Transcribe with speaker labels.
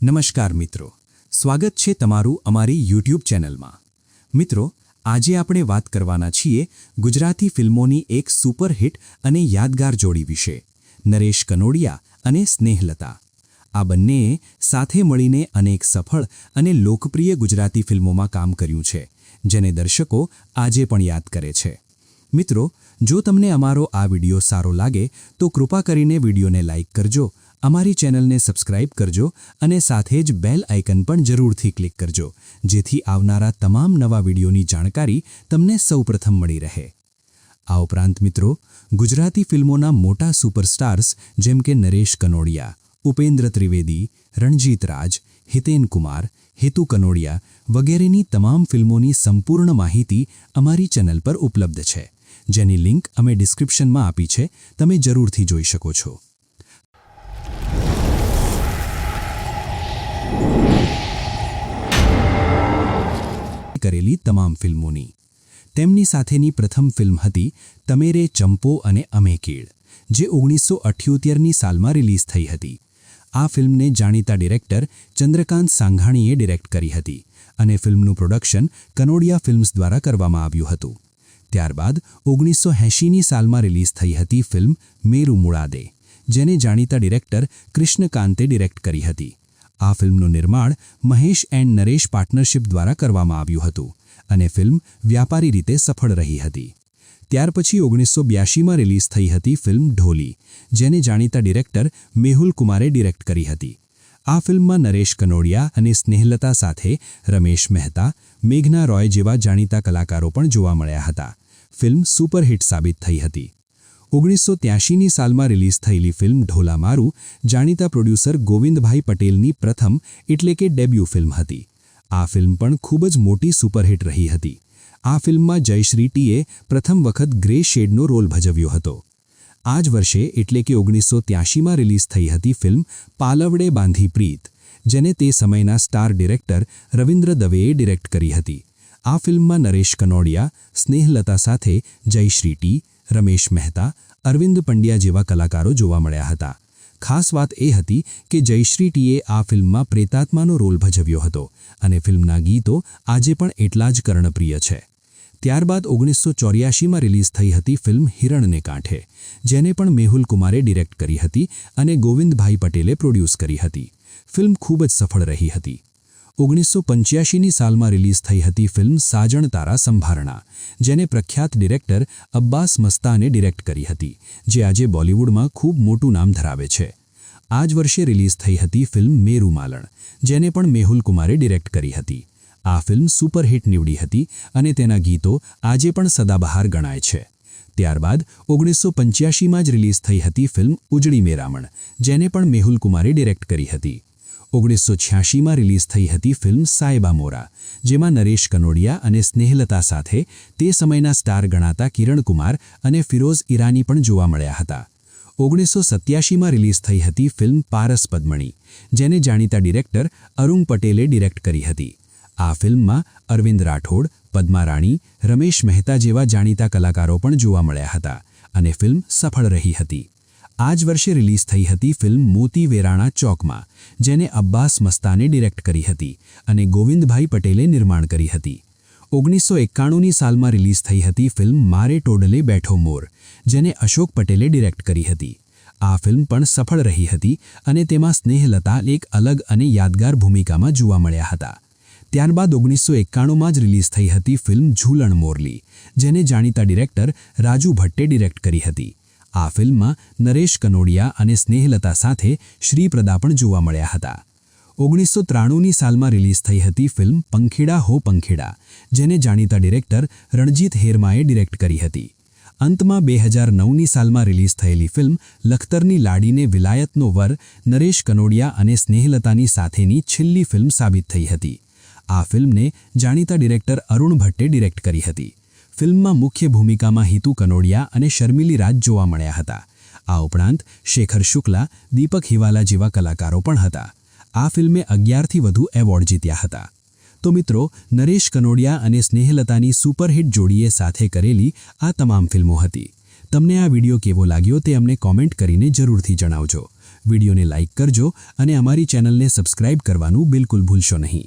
Speaker 1: નમસ્કાર મિત્રો. સ્વાગત છે તમારું અમારી યુટ્યુબ ચેનલમાં. મિત્રો, આજે આપણે વાત કરવાના છીએ ગુજરાતી ફિલ્મોની એક સુપરહિટ અને યાદગાર જોડી વિશે. નરેશ કનોડિયા અને સ્નેહલતા. આ બંનેએ સાથે મળીને અનેક સફળ અને લોકપ્રિય ગુજરાતી ફિલ્મોમાં કામ કર્યું છે, જેને દર્શકો આજે પણ યાદ કરે છે. મિત્રો, જો તમને અમારો આ વિડિયો સારો લાગે, તો કૃપા કરીને વિડીયોને લાઇક કરજો અમારી ચેનલને સબસ્ક્રાઇબ કરજો અને સાથે જ બેલ આઇકન પણ જરૂરથી ક્લિક કરજો, જેથી આવનારા તમામ નવા વિડીયોની જાણકારી તમને સૌપ્રથમ મળી રહે. આ ઉપરાંત મિત્રો, ગુજરાતી ફિલ્મોના મોટા સુપરસ્ટાર્સ જેમ કે નરેશ કનોડિયા, ઉપેન્દ્ર ત્રિવેદી, રણજીત રાજ, હિતેન કુમાર, હેતુ કનોડિયા વગેરેની તમામ ફિલ્મોની સંપૂર્ણ માહિતી અમારી ચેનલ પર ઉપલબ્ધ છે. જેની લિંક અમે ડિસ્ક્રિપ્શનમાં આપી છે, તમે જરૂરથી જોઈ શકો છો. કરેલી તમામ ફિલ્મોની. તેમની સાથેની પ્રથમ ફિલ્મ હતી તમેરે ચંપો અને અમે કીડ, જે ઓગણીસો અઠ્યોતેરની સાલમાં રિલીઝ થઈ હતી. આ ફિલ્મને જાણીતા ડિરેક્ટર ચંદ્રકાંત સાંઘાણીએ ડિરેક્ટ કરી હતી અને ફિલ્મનું પ્રોડક્શન કનોડિયા ફિલ્મ્સ દ્વારા કરવામાં આવ્યું હતું. ત્યારબાદ ઓગણીસો એંશીની સાલમાં રિલીઝ થઈ હતી ફિલ્મ મેરુ મુળાદે, જેને જાણીતા ડિરેક્ટર કૃષ્ણકાંતે ડિરેક્ટ કરી હતી. આ ફિલ્મનું નિર્માણ મહેશ એન્ડ નરેશ પાર્ટનરશિપ દ્વારા કરવામાં આવ્યું હતું અને ફિલ્મ વ્યાપારી રીતે સફળ રહી હતી. ત્યાર પછી ઓગણીસો બ્યાસીમાં રિલીઝ થઈ હતી ફિલ્મ ઢોલી, જેને જાણીતા ડિરેક્ટર મેહુલ કુમારે ડિરેક્ટ કરી હતી. આ ફિલ્મમાં નરેશ કનોડિયા અને સ્નેહલતા સાથે રમેશ મહેતા, મેઘના રોય જેવા જાણીતા કલાકારો પણ જોવા મળ્યા હતા. ફિલ્મ સુપરહિટ સાબિત થઈ હતી. ઓગણીસો ત્યાસીની સાલમાં રિલીઝ થયેલી ફિલ્મ ઢોલામારુ જાણીતા પ્રોડ્યુસર ગોવિંદભાઈ પટેલની પ્રથમ એટલે કે ડેબ્યુ ફિલ્મ હતી. આ ફિલ્મ પણ ખૂબ જ મોટી સુપરહિટ રહી હતી. આ ફિલ્મમાં જયશ્રી ટીએ પ્રથમ વખત ગ્રે શેડનો રોલ ભજવ્યો હતો. આ જ વર્ષે એટલે કે ઓગણીસો ત્યાસીમાં રિલીઝ થઈ હતી ફિલ્મ પાલવડે બાંધી પ્રીત, જેને તે સમયના સ્ટાર ડિરેક્ટર રવિન્દ્ર દવેએ ડિરેક્ટ કરી હતી. આ ફિલ્મમાં નરેશ કનોડિયા, સ્નેહલતા સાથે જયશ્રી ટી રમેશ મહેતા, અરવિંદ પંડ્યા જેવા કલાકારો જોવા મળ્યા હતા. ખાસ વાત એ હતી કે જયશ્રી ટીએ આ ફિલ્મમાં પ્રેતાત્માનો રોલ ભજવ્યો હતો અને ફિલ્મના ગીતો આજે પણ એટલા જ કર્ણપ્રિય છે. ત્યારબાદ ઓગણીસો ચોર્યાસીમાં રિલીઝ થઈ હતી ફિલ્મ હિરણને કાંઠે, જેને પણ મેહુલ કુમારે ડિરેક્ટ કરી હતી અને ગોવિંદભાઈ પટેલે પ્રોડ્યુસ કરી હતી. ફિલ્મ ખૂબ જ સફળ રહી હતી. ઓગણીસો પંચ્યાસીની સાલમાં રિલીઝ થઈ હતી ફિલ્મ સાજણ તારા સંભારણા, જેને પ્રખ્યાત ડિરેક્ટર અબ્બાસ મસ્તાને ડિરેક્ટ કરી હતી, જે આજે બોલિવૂડમાં ખૂબ મોટું નામ ધરાવે છે. આ જ વર્ષે રિલીઝ થઈ હતી ફિલ્મ મેરુ માલણ, જેને પણ મેહુલ કુમારે ડિરેક્ટ કરી હતી. આ ફિલ્મ સુપરહિટ નીવડી હતી અને તેના ગીતો આજે પણ સદાબહાર ગણાય છે. ત્યારબાદ ઓગણીસો પંચ્યાસીમાં જ રિલીઝ થઈ હતી ફિલ્મ ઉજળી મેરામણ, જેને પણ મેહુલ કુમારે ડિરેક્ટ કરી હતી. ઓગણીસો છ્યાસીમાં રિલીઝ થઈ હતી ફિલ્મ સાયબા મોરા, જેમાં નરેશ કનોડિયા અને સ્નેહલતા સાથે તે સમયના સ્ટાર ગણાતા કિરણકુમાર અને ફિરોઝ ઈરાની પણ જોવા મળ્યા હતા. ઓગણીસો સત્યાસીમાં રિલીઝ થઈ હતી ફિલ્મ પારસ પદ્મણી, જેને જાણીતા ડિરેક્ટર અરુણ પટેલે ડિરેક્ટ કરી હતી. આ ફિલ્મમાં અરવિંદ રાઠોડ, પદ્મા રાણી, રમેશ મહેતા જેવા જાણીતા કલાકારો પણ જોવા મળ્યા હતા અને ફિલ્મ સફળ રહી હતી. આ જ વર્ષે રિલીઝ થઈ હતી ફિલ્મ મોતી વેરાણા ચોકમાં, જેને અબ્બાસ મસ્તાને ડિરેક્ટ કરી હતી અને ગોવિંદભાઈ પટેલે નિર્માણ કરી હતી. ઓગણીસો એકાણુંની સાલમાં રિલીઝ થઈ હતી ફિલ્મ મારે ટોડલે બેઠો મોર, જેને અશોક પટેલે ડિરેક્ટ કરી હતી. આ ફિલ્મ પણ સફળ રહી હતી અને તેમાં સ્નેહલતા એક અલગ અને યાદગાર ભૂમિકામાં જોવા મળ્યા હતા. ત્યારબાદ ઓગણીસો એકાણુંમાં જ રિલીઝ થઈ હતી ફિલ્મ ઝૂલણ મોરલી, જેને જાણીતા ડિરેક્ટર રાજુ ભટ્ટે ડિરેક્ટ કરી હતી. આ ફિલ્મમાં નરેશ કનોડિયા અને સ્નેહલતા સાથે શ્રીપ્રદા પણ જોવા મળ્યા હતા. ઓગણીસો ત્રાણુંની સાલમાં રિલીઝ થઈ હતી ફિલ્મ પંખીડા હો પંખીડા, જેને જાણીતા ડિરેક્ટર રણજીત હેરમાએ ડિરેક્ટ કરી હતી. અંતમાં બે હજાર નવની સાલમાં રિલીઝ થયેલી ફિલ્મ લખતરની લાડીને વિલાયતનો વર નરેશ કનોડિયા અને સ્નેહલતાની સાથેની છેલ્લી ફિલ્મ સાબિત થઈ હતી. આ ફિલ્મને જાણીતા ડિરેક્ટર અરુણ ભટ્ટે ડિરેક્ટ કરી હતી. ફિલ્મમાં મુખ્ય ભૂમિકામાં હિતુ કનોડિયા અને શર્મિલી રાજ જોવા મળ્યા હતા. આ ઉપરાંત શેખર શુક્લા, દીપક હિવાલા જેવા કલાકારો પણ હતા. આ ફિલ્મે અગિયારથી વધુ એવોર્ડ જીત્યા હતા. તો મિત્રો, નરેશ કનોડિયા અને સ્નેહલતાની સુપરહિટ જોડીએ સાથે કરેલી આ તમામ ફિલ્મો હતી. તમને આ વીડિયો કેવો લાગ્યો તે અમને કોમેન્ટ કરીને જરૂરથી જણાવજો. વિડીયોને લાઇક કરજો અને અમારી ચેનલને સબસ્ક્રાઇબ કરવાનું બિલકુલ ભૂલશો નહીં.